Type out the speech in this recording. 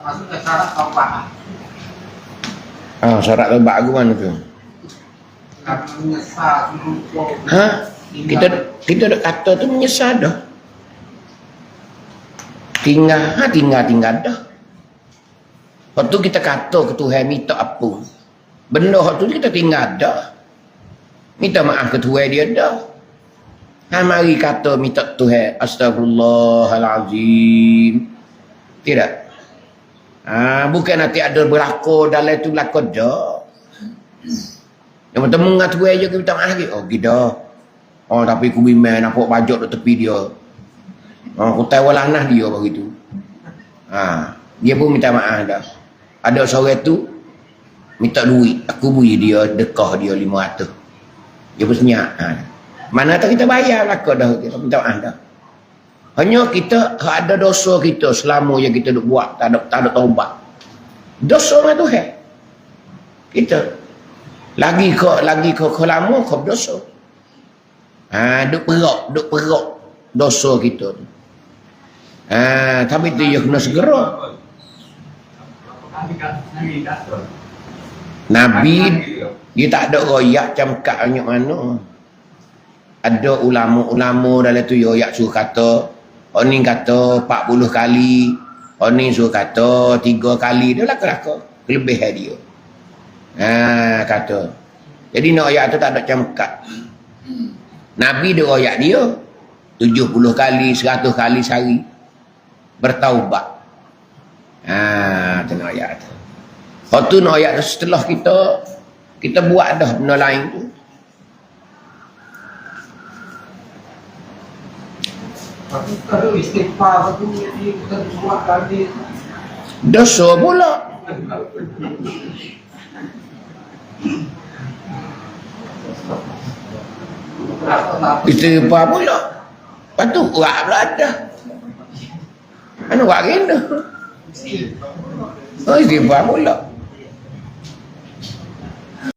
Masuk ke syarat taubat. Ah, syarat taubat aku mana tu? Ha? Kita kita dak kata tu menyesal dah. Tinggal, ha tinggal tinggal dah. Lepas tu kita kata ke Tuhan minta apa? Benda hak tu kita tinggal dah. Minta maaf ke Tuhan dia dah. Ha mari kata minta Tuhan astagfirullahalazim. Tidak. Ha, bukan nanti ada berlaku dalam itu berlaku dah. Yang bertemu dengan Tuhan je kita minta maaf. Oh kita. Oh tapi aku bimbang nampak bajak di tepi dia. Oh aku tahu lanah dia begitu. Ha, dia pun minta maaf dah. Ada seorang tu minta duit. Aku beri dia dekah dia 500. Dia pun senyap. Ha. Mana tak kita bayar belaka dah. Kita minta maaf dah. Hanya kita ada dosa kita selama yang kita duk buat tak ada tak ada taubat. Dosa dengan Tuhan. Kita lagi ke lagi ke ke lama ke dosa. Ha duk perak, duk perak dosa kita tu. Ha tapi tu dia kena segera. Nabi dia tak ada royak camkat banyak mana. Ada ulama-ulama dalam tu royak suruh kata Orang ni kata 40 kali. Orang ni suruh kata 3 kali. Dia laka-laka. Kelebihan dia. Ha, kata. Jadi nak ayat tu tak ada camkat. Nabi dia ayat dia. 70 kali, 100 kali sehari. Bertaubat. Ha, tu nak ayat tu. Lepas tu nak ayat tu setelah kita kita buat dah benda lain tu. Tapi kalau istighfar tu jadi kita buat kali. Dosa pula. Istighfar pula. Lepas tu urat pula ada. Mana urat kena? Oh istighfar pula.